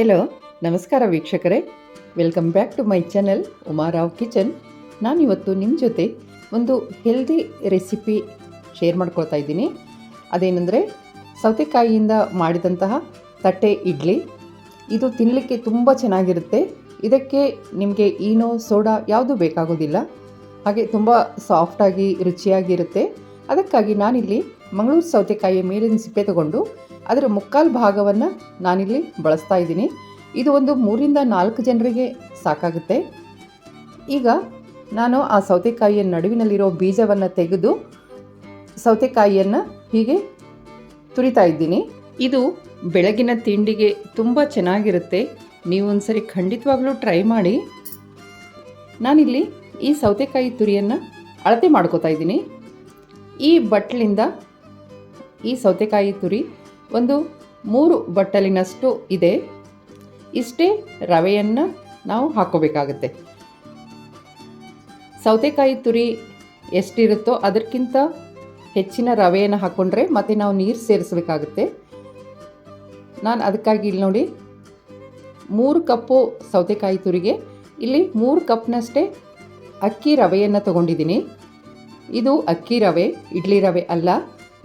Hello ನಮಸ್ಕಾರ ವೀಕ್ಷಕರೇ. Welcome back to my channel Umarao kitchen ನಾನಿವತ್ತು ನಿಮ್ಮ ಜೊತೆ ಒಂದು ಹೆಲ್ದಿ ರೆಸಿಪಿ ಶೇರ್ ಮಾಡ್ಕೊಳ್ತಾ ಇದ್ದೀನಿ. ಅದೇನೆಂದರೆ, ಸೌತೆಕಾಯಿಯಿಂದ ಮಾಡಿದಂತಹ ತಟ್ಟೆ ಇಡ್ಲಿ. ಇದು ತಿನ್ನಲಿಕ್ಕೆ ತುಂಬ ಚೆನ್ನಾಗಿರುತ್ತೆ. ಇದಕ್ಕೆ ನಿಮಗೆ ಈನೋ, ಸೋಡಾ ಯಾವುದೂ ಬೇಕಾಗೋದಿಲ್ಲ. ಹಾಗೆ ತುಂಬ ಸಾಫ್ಟಾಗಿ ರುಚಿಯಾಗಿರುತ್ತೆ ಅದಕ್ಕಾಗಿ ನಾನಿಲ್ಲಿ ಮಂಗಳೂರು ಸೌತೆಕಾಯಿಯ ಮೇಲಿನ ಸಿಪ್ಪೆ ತಗೊಂಡು ಅದರ ಮುಕ್ಕಾಲು ಭಾಗವನ್ನು ನಾನಿಲ್ಲಿ ಬಳಸ್ತಾ ಇದ್ದೀನಿ. ಇದು ಒಂದು ಮೂರಿಂದ ನಾಲ್ಕು ಜನರಿಗೆ ಸಾಕಾಗುತ್ತೆ. ಈಗ ನಾನು ಆ ಸೌತೆಕಾಯಿಯ ನಡುವಿನಲ್ಲಿರೋ ಬೀಜವನ್ನು ತೆಗೆದು ಸೌತೆಕಾಯಿಯನ್ನು ಹೀಗೆ ತುರಿತಾ ಇದ್ದೀನಿ. ಇದು ಬೆಳಗಿನ ತಿಂಡಿಗೆ ತುಂಬ ಚೆನ್ನಾಗಿರುತ್ತೆ. ನೀವು ಒಂದ್ಸರಿ ಖಂಡಿತವಾಗ್ಲೂ ಟ್ರೈ ಮಾಡಿ. ನಾನಿಲ್ಲಿ ಈ ಸೌತೆಕಾಯಿ ತುರಿಯನ್ನು ಅಳತೆ ಮಾಡ್ಕೋತಾ ಇದ್ದೀನಿ. ಈ ಬಟ್ಲಿಂದ ಈ ಸೌತೆಕಾಯಿ ತುರಿ ಒಂದು ಮೂರು ಬಟ್ಟಲಿನಷ್ಟು ಇದೆ. ಇಷ್ಟೇ ರವೆಯನ್ನು ನಾವು ಹಾಕೋಬೇಕಾಗುತ್ತೆ. ಸೌತೆಕಾಯಿ ತುರಿ ಎಷ್ಟಿರುತ್ತೋ ಅದಕ್ಕಿಂತ ಹೆಚ್ಚಿನ ರವೆಯನ್ನು ಹಾಕ್ಕೊಂಡ್ರೆ ಮತ್ತೆ ನಾವು ನೀರು ಸೇರಿಸಬೇಕಾಗುತ್ತೆ. ನಾನು ಅದಕ್ಕಾಗಿ ಇಲ್ಲಿ ನೋಡಿ, ಮೂರು ಕಪ್ಪು ಸೌತೆಕಾಯಿ ತುರಿಗೆ, ಇಲ್ಲಿ ಮೂರು ಕಪ್ನಷ್ಟೇ ಅಕ್ಕಿ ರವೆಯನ್ನು ತಗೊಂಡಿದ್ದೀನಿ. ಇದು ಅಕ್ಕಿ ರವೆ, ಇಡ್ಲಿ ರವೆ ಅಲ್ಲ.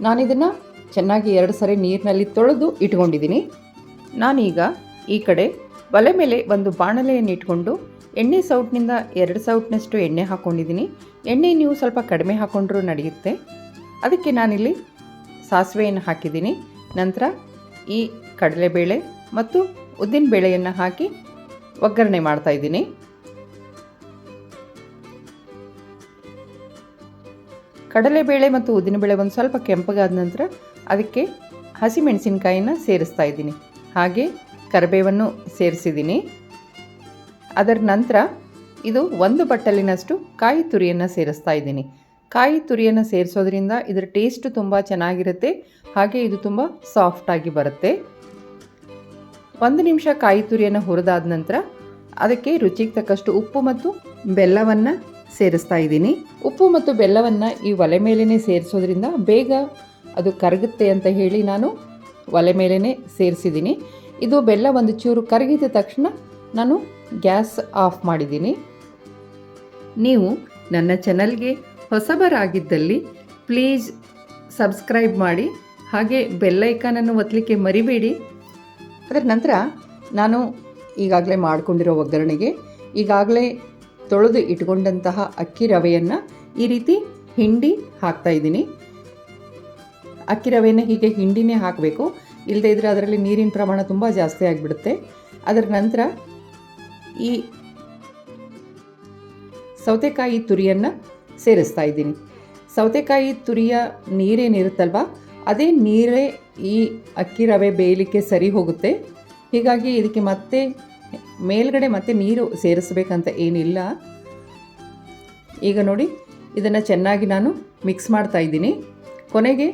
ನಾನಿದನ್ನು ಚೆನ್ನಾಗಿ ಎರಡು ಸರಿ ನೀರಿನಲ್ಲಿ ತೊಳೆದು ಇಟ್ಕೊಂಡಿದ್ದೀನಿ. ನಾನೀಗ ಈ ಕಡೆ ಒಲೆ ಮೇಲೆ ಒಂದು ಬಾಣಲೆಯನ್ನು ಇಟ್ಕೊಂಡು ಎಣ್ಣೆ ಸೌಟ್ನಿಂದ ಎರಡು ಸೌಟ್ನಷ್ಟು ಎಣ್ಣೆ ಹಾಕ್ಕೊಂಡಿದ್ದೀನಿ ಎಣ್ಣೆ ನೀವು ಸ್ವಲ್ಪ ಕಡಿಮೆ ಹಾಕ್ಕೊಂಡ್ರೂ ನಡೆಯುತ್ತೆ. ಅದಕ್ಕೆ ನಾನಿಲ್ಲಿ ಸಾಸಿವೆಯನ್ನು ಹಾಕಿದ್ದೀನಿ. ನಂತರ ಈ ಕಡಲೆಬೇಳೆ ಮತ್ತು ಉದ್ದಿನ ಬೇಳೆಯನ್ನು ಹಾಕಿ ಒಗ್ಗರಣೆ ಮಾಡ್ತಾಯಿದ್ದೀನಿ ಕಡಲೆಬೇಳೆ ಮತ್ತು ಉದ್ದಿನಬೇಳೆ ಒಂದು ಸ್ವಲ್ಪ ಕೆಂಪಗಾದ ನಂತರ ಅದಕ್ಕೆ ಹಸಿಮೆಣಸಿನ್ಕಾಯಿನ ಸೇರಿಸ್ತಾ ಇದ್ದೀನಿ. ಹಾಗೆ ಕರಿಬೇವನ್ನು ಸೇರಿಸಿದ್ದೀನಿ. ಅದರ ನಂತರ ಇದು ಒಂದು ಬಟ್ಟಲಿನಷ್ಟು ಕಾಯಿ ತುರಿಯನ್ನು ಸೇರಿಸ್ತಾ ಇದ್ದೀನಿ. ಕಾಯಿ ತುರಿಯನ್ನು ಸೇರಿಸೋದ್ರಿಂದ ಇದರ ಟೇಸ್ಟು ತುಂಬ ಚೆನ್ನಾಗಿರುತ್ತೆ. ಹಾಗೆ ಇದು ತುಂಬ ಸಾಫ್ಟಾಗಿ ಬರುತ್ತೆ. ಒಂದು ನಿಮಿಷ ಕಾಯಿ ತುರಿಯನ್ನು ಹುರಿದಾದ ನಂತರ ಅದಕ್ಕೆ ರುಚಿಗೆ ತಕ್ಕಷ್ಟು ಉಪ್ಪು ಮತ್ತು ಬೆಲ್ಲವನ್ನು ಸೇರಿಸ್ತಾ ಇದ್ದೀನಿ. ಉಪ್ಪು ಮತ್ತು ಬೆಲ್ಲವನ್ನು ಈ ಒಲೆ ಮೇಲೇ ಸೇರಿಸೋದ್ರಿಂದ ಬೇಗ ಅದು ಕರಗುತ್ತೆ ಅಂತ ಹೇಳಿ ನಾನು ಒಲೆ ಮೇಲೇ ಸೇರಿಸಿದ್ದೀನಿ. ಇದು ಬೆಲ್ಲ ಒಂದು ಚೂರು ಕರಗಿದ ತಕ್ಷಣ ನಾನು ಗ್ಯಾಸ್ ಆಫ್ ಮಾಡಿದ್ದೀನಿ. ನೀವು ನನ್ನ ಚಾನಲ್ಗೆ ಹೊಸಬರಾಗಿದ್ದಲ್ಲಿ ಪ್ಲೀಸ್ ಸಬ್ಸ್ಕ್ರೈಬ್ ಮಾಡಿ ಹಾಗೆ ಬೆಲ್ಲೈಕಾನನ್ನು ಒತ್ತಲಿಕ್ಕೆ ಮರಿಬೇಡಿ. ಅದರ ನಂತರ ನಾನು ಈಗಾಗಲೇ ಮಾಡಿಕೊಂಡಿರೋ ಒಗ್ಗರಣೆಗೆ ಈಗಾಗಲೇ ತೊಳೆದು ಇಟ್ಕೊಂಡಂತಹ ಅಕ್ಕಿ ರವೆಯನ್ನು ಈ ರೀತಿ ಹಿಂಡಿ ಹಾಕ್ತಾ ಇದ್ದೀನಿ. ಅಕ್ಕಿ ರವೆಯನ್ನು ಹೀಗೆ ಹಿಂಡಿನೇ ಹಾಕಬೇಕು. ಇಲ್ಲದೇ ಇದ್ದರೆ ಅದರಲ್ಲಿ ನೀರಿನ ಪ್ರಮಾಣ ತುಂಬ ಜಾಸ್ತಿ ಆಗಿಬಿಡುತ್ತೆ. ಅದರ ನಂತರ ಈ ಸೌತೆಕಾಯಿ ತುರಿಯನ್ನು ಸೇರಿಸ್ತಾ ಇದ್ದೀನಿ. ಸೌತೆಕಾಯಿ ತುರಿಯ ನೀರೇನಿರುತ್ತಲ್ವ? ಅದೇ ನೀರೇ ಈ ಅಕ್ಕಿ ರವೆ ಬೇಯಲಿಕ್ಕೆ ಸರಿ ಹೋಗುತ್ತೆ. ಹೀಗಾಗಿ ಇದಕ್ಕೆ ಮತ್ತೆ ಮೇಲ್ಗಡೆ ಮತ್ತೆ ನೀರು ಸೇರಿಸ್ಬೇಕಂತ ಏನಿಲ್ಲ. ಈಗ ನೋಡಿ, ಇದನ್ನು ಚೆನ್ನಾಗಿ ನಾನು ಮಿಕ್ಸ್ ಮಾಡ್ತಾ ಇದ್ದೀನಿ. ಕೊನೆಗೆ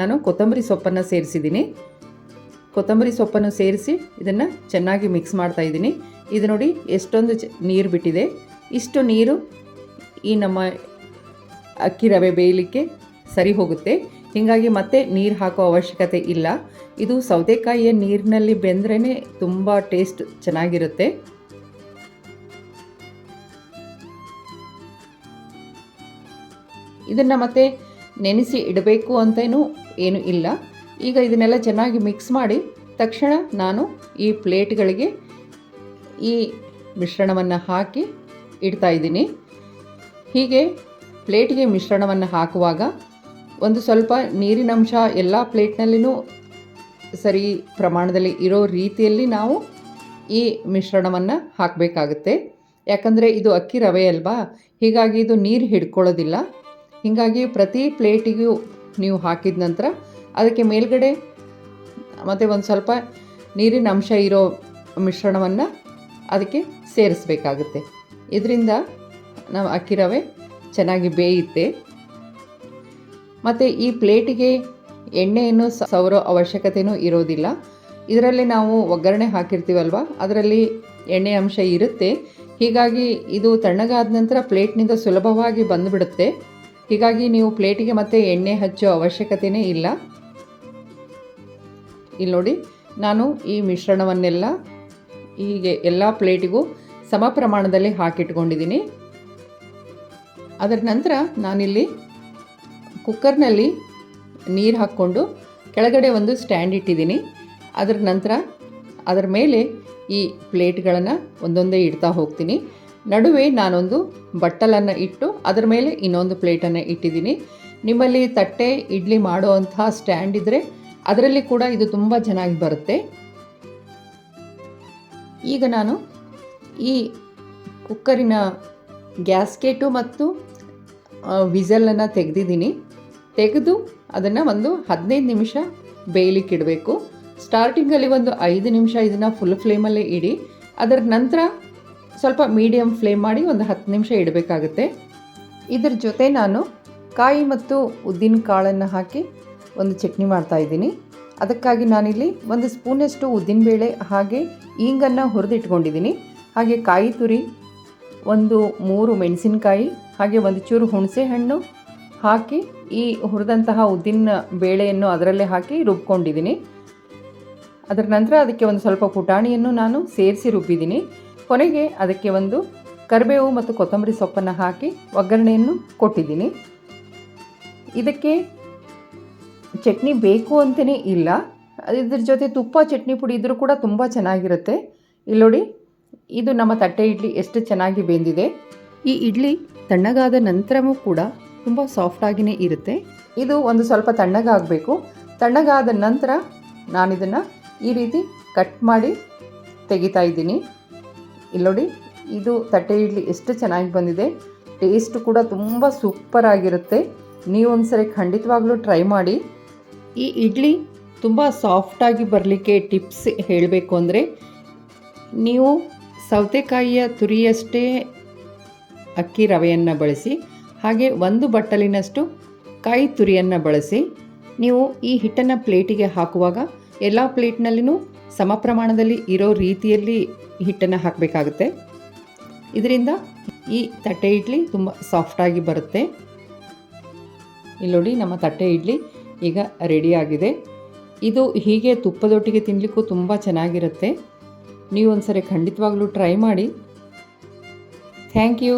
ನಾನು ಕೊತ್ತಂಬರಿ ಸೊಪ್ಪನ್ನು ಸೇರಿಸಿದ್ದೀನಿ. ಕೊತ್ತಂಬರಿ ಸೊಪ್ಪನ್ನು ಸೇರಿಸಿ ಇದನ್ನು ಚೆನ್ನಾಗಿ ಮಿಕ್ಸ್ ಮಾಡ್ತಾ ಇದ್ದೀನಿ. ಇದು ನೋಡಿ ಎಷ್ಟೊಂದು ನೀರು ಬಿಟ್ಟಿದೆ. ಇಷ್ಟು ನೀರು ಈ ನಮ್ಮ ಅಕ್ಕಿ ರವೆ ಬೇಯಲಿಕ್ಕೆ ಸರಿ ಹೋಗುತ್ತೆ. ಹೀಗಾಗಿ ಮತ್ತೆ ನೀರು ಹಾಕೋ ಅವಶ್ಯಕತೆ ಇಲ್ಲ. ಇದು ಸೌತೆಕಾಯಿಯ ನೀರಿನಲ್ಲಿ ಬೆಂದ್ರೇ ತುಂಬ ಟೇಸ್ಟ್ ಚೆನ್ನಾಗಿರುತ್ತೆ. ಇದನ್ನು ಮತ್ತೆ ನೆನೆಸಿ ಇಡಬೇಕು ಅಂತೇನೂ ಏನು ಇಲ್ಲ. ಈಗ ಇದನ್ನೆಲ್ಲ ಚೆನ್ನಾಗಿ ಮಿಕ್ಸ್ ಮಾಡಿ ತಕ್ಷಣ ನಾನು ಈ ಪ್ಲೇಟ್ಗಳಿಗೆ ಈ ಮಿಶ್ರಣವನ್ನು ಹಾಕಿ ಇಡ್ತಾ ಇದ್ದೀನಿ. ಹೀಗೆ ಪ್ಲೇಟ್ಗೆ ಮಿಶ್ರಣವನ್ನು ಹಾಕುವಾಗ ಒಂದು ಸ್ವಲ್ಪ ನೀರಿನಂಶ ಎಲ್ಲ ಪ್ಲೇಟ್ನಲ್ಲಿನೂ ಸರಿ ಪ್ರಮಾಣದಲ್ಲಿ ಇರೋ ರೀತಿಯಲ್ಲಿ ನಾವು ಈ ಮಿಶ್ರಣವನ್ನು ಹಾಕಬೇಕಾಗುತ್ತೆ. ಯಾಕಂದರೆ ಇದು ಅಕ್ಕಿ ರವೆ ಅಲ್ವಾ? ಹೀಗಾಗಿ ಇದು ನೀರು ಹಿಡ್ಕೊಳ್ಳೋದಿಲ್ಲ. ಹೀಗಾಗಿ ಪ್ರತಿ ಪ್ಲೇಟಿಗೂ ನೀವು ಹಾಕಿದ ನಂತರ ಅದಕ್ಕೆ ಮೇಲ್ಗಡೆ ಮತ್ತು ಒಂದು ಸ್ವಲ್ಪ ನೀರಿನ ಅಂಶ ಇರೋ ಮಿಶ್ರಣವನ್ನು ಅದಕ್ಕೆ ಸೇರಿಸ್ಬೇಕಾಗುತ್ತೆ. ಇದರಿಂದ ನಾವು ಅಕ್ಕಿ ರವೆ ಚೆನ್ನಾಗಿ ಬೇಯುತ್ತೆ. ಮತ್ತು ಈ ಪ್ಲೇಟಿಗೆ ಎಣ್ಣೆಯನ್ನು ಸವರೋ ಅವಶ್ಯಕತೆಯೂ ಇರೋದಿಲ್ಲ. ಇದರಲ್ಲಿ ನಾವು ಒಗ್ಗರಣೆ ಹಾಕಿರ್ತೀವಲ್ವ? ಅದರಲ್ಲಿ ಎಣ್ಣೆ ಅಂಶ ಇರುತ್ತೆ. ಹೀಗಾಗಿ ಇದು ತಣ್ಣಗಾದ ನಂತರ ಪ್ಲೇಟ್ನಿಂದ ಸುಲಭವಾಗಿ ಬಂದುಬಿಡುತ್ತೆ. ಹೀಗಾಗಿ ನೀವು ಪ್ಲೇಟಿಗೆ ಮತ್ತೆ ಎಣ್ಣೆ ಹಚ್ಚೋ ಅವಶ್ಯಕತೆಯೇ ಇಲ್ಲ. ಇಲ್ಲಿ ನೋಡಿ, ನಾನು ಈ ಮಿಶ್ರಣವನ್ನೆಲ್ಲ ಹೀಗೆ ಎಲ್ಲ ಪ್ಲೇಟಿಗೂ ಸಮ ಪ್ರಮಾಣದಲ್ಲಿ ಹಾಕಿಟ್ಕೊಂಡಿದ್ದೀನಿ. ಅದರ ನಂತರ ನಾನಿಲ್ಲಿ ಕುಕ್ಕರ್ನಲ್ಲಿ ನೀರು ಹಾಕ್ಕೊಂಡು ಕೆಳಗಡೆ ಒಂದು ಸ್ಟ್ಯಾಂಡ್ ಇಟ್ಟಿದ್ದೀನಿ. ಅದರ ನಂತರ ಅದರ ಮೇಲೆ ಈ ಪ್ಲೇಟ್ಗಳನ್ನು ಒಂದೊಂದೇ ಇಡ್ತಾ ಹೋಗ್ತೀನಿ. ನಡುವೆ ನಾನೊಂದು ಬಟ್ಟಲನ್ನು ಇಟ್ಟು ಅದರ ಮೇಲೆ ಇನ್ನೊಂದು ಪ್ಲೇಟನ್ನು ಇಟ್ಟಿದ್ದೀನಿ. ನಿಮ್ಮಲ್ಲಿ ತಟ್ಟೆ, ಇಡ್ಲಿ ಮಾಡುವಂತಹ ಸ್ಟ್ಯಾಂಡ್ ಇದ್ದರೆ ಅದರಲ್ಲಿ ಕೂಡ ಇದು ತುಂಬ ಚೆನ್ನಾಗಿ ಬರುತ್ತೆ. ಈಗ ನಾನು ಈ ಕುಕ್ಕರಿನ ಗ್ಯಾಸ್ಕೆಟು ಮತ್ತು ವಿಸಲನ್ನು ತೆಗೆದಿದ್ದೀನಿ. ತೆಗೆದು ಅದನ್ನು ಒಂದು ಹದಿನೈದು ನಿಮಿಷ ಬೇಯಲಿಕ್ಕೆ ಇಡಬೇಕು ಸ್ಟಾರ್ಟಿಂಗಲ್ಲಿ ಒಂದು ಐದು ನಿಮಿಷ ಇದನ್ನು ಫುಲ್ ಫ್ಲೇಮಲ್ಲೇ ಇಡಿ. ಅದರ ನಂತರ ಸ್ವಲ್ಪ ಮೀಡಿಯಮ್ ಫ್ಲೇಮ್ ಮಾಡಿ ಒಂದು ಹತ್ತು ನಿಮಿಷ ಇಡಬೇಕಾಗುತ್ತೆ. ಇದರ ಜೊತೆ ನಾನು ಕಾಯಿ ಮತ್ತು ಉದ್ದಿನ ಕಾಳನ್ನು ಹಾಕಿ ಒಂದು ಚಟ್ನಿ ಮಾಡ್ತಾಯಿದ್ದೀನಿ ಅದಕ್ಕಾಗಿ ನಾನಿಲ್ಲಿ ಒಂದು ಸ್ಪೂನಷ್ಟು ಉದ್ದಿನಬೇಳೆ ಹಾಗೆ ಈಂಗನ್ನು ಹುರಿದಿಟ್ಕೊಂಡಿದ್ದೀನಿ. ಹಾಗೆ ಕಾಯಿ ತುರಿ, ಒಂದು ಮೂರು ಮೆಣಸಿನಕಾಯಿ, ಹಾಗೆ ಒಂದು ಚೂರು ಹುಣಸೆ ಹಣ್ಣು ಹಾಕಿ ಈ ಹುರಿದಂತಹ ಉದ್ದಿನ ಬೇಳೆಯನ್ನು ಅದರಲ್ಲೇ ಹಾಕಿ ರುಬ್ಕೊಂಡಿದ್ದೀನಿ. ಅದರ ನಂತರ ಅದಕ್ಕೆ ಒಂದು ಸ್ವಲ್ಪ ಪುಟಾಣಿಯನ್ನು ನಾನು ಸೇರಿಸಿ ರುಬ್ಬಿದ್ದೀನಿ. ಕೊನೆಗೆ ಅದಕ್ಕೆ ಒಂದು ಕರಿಬೇವು ಮತ್ತು ಕೊತ್ತಂಬರಿ ಸೊಪ್ಪನ್ನು ಹಾಕಿ ಒಗ್ಗರಣೆಯನ್ನು ಕೊಟ್ಟಿದ್ದೀನಿ. ಇದಕ್ಕೆ ಚಟ್ನಿ ಬೇಕು ಅಂತಲೇ ಇಲ್ಲ. ಇದ್ರ ಜೊತೆ ತುಪ್ಪ ಚಟ್ನಿ ಪುಡಿ ಇದ್ದರೂ ಕೂಡ ತುಂಬ ಚೆನ್ನಾಗಿರುತ್ತೆ. ಇಲ್ಲಿ ನೋಡಿ, ಇದು ನಮ್ಮ ತಟ್ಟೆ ಇಡ್ಲಿ ಎಷ್ಟು ಚೆನ್ನಾಗಿ ಬೆಂದಿದೆ. ಈ ಇಡ್ಲಿ ತಣ್ಣಗಾದ ನಂತರವೂ ಕೂಡ ತುಂಬ ಸಾಫ್ಟಾಗಿಯೇ ಇರುತ್ತೆ. ಇದು ಒಂದು ಸ್ವಲ್ಪ ತಣ್ಣಗಾಗಬೇಕು. ತಣ್ಣಗಾದ ನಂತರ ನಾನಿದನ್ನು ಈ ರೀತಿ ಕಟ್ ಮಾಡಿ ತೆಗಿತಾ ಇದ್ದೀನಿ. ಇಲ್ಲಿ ನೋಡಿ, ಇದು ತಟ್ಟೆ ಇಡ್ಲಿ ಎಷ್ಟು ಚೆನ್ನಾಗಿ ಬಂದಿದೆ. ಟೇಸ್ಟ್ ಕೂಡ ತುಂಬ ಸೂಪರ್ ಆಗಿರುತ್ತೆ. ನೀವು ಒಂದ್ಸರಿ ಖಂಡಿತವಾಗ್ಲೂ ಟ್ರೈ ಮಾಡಿ. ಈ ಇಡ್ಲಿ ತುಂಬ ಸಾಫ್ಟಾಗಿ ಬರಲಿಕ್ಕೆ ಟಿಪ್ಸ್ ಹೇಳಬೇಕು ಅಂದರೆ, ನೀವು ಸೌತೆಕಾಯಿಯ ತುರಿಯಷ್ಟೇ ಅಕ್ಕಿ ರವೆಯನ್ನು ಬಳಸಿ ಹಾಗೆ ಒಂದು ಬಟ್ಟಲಿನಷ್ಟು ಕಾಯಿ ತುರಿಯನ್ನು ಬಳಸಿ ನೀವು ಈ ಹಿಟ್ಟನ್ನು ಪ್ಲೇಟಿಗೆ ಹಾಕುವಾಗ ಎಲ್ಲ ಪ್ಲೇಟ್ನಲ್ಲಿನೂ ಸಮ ಪ್ರಮಾಣದಲ್ಲಿ ಇರೋ ರೀತಿಯಲ್ಲಿ ಹಿಟ್ಟನ್ನು ಹಾಕಬೇಕಾಗುತ್ತೆ. ಇದರಿಂದ ಈ ತಟ್ಟೆ ಇಡ್ಲಿ ತುಂಬ ಸಾಫ್ಟಾಗಿ ಬರುತ್ತೆ. ಇಲ್ಲಿ ನೋಡಿ ನಮ್ಮ ತಟ್ಟೆ ಇಡ್ಲಿ ಈಗ ರೆಡಿಯಾಗಿದೆ ಇದು ಹೀಗೆ ತುಪ್ಪದೊಟ್ಟಿಗೆ ತಿನ್ನಲಿಕ್ಕೂ ತುಂಬ ಚೆನ್ನಾಗಿರುತ್ತೆ. ನೀವು ಒಂದ್ಸರಿ ಖಂಡಿತವಾಗ್ಲೂ ಟ್ರೈ ಮಾಡಿ. Thank you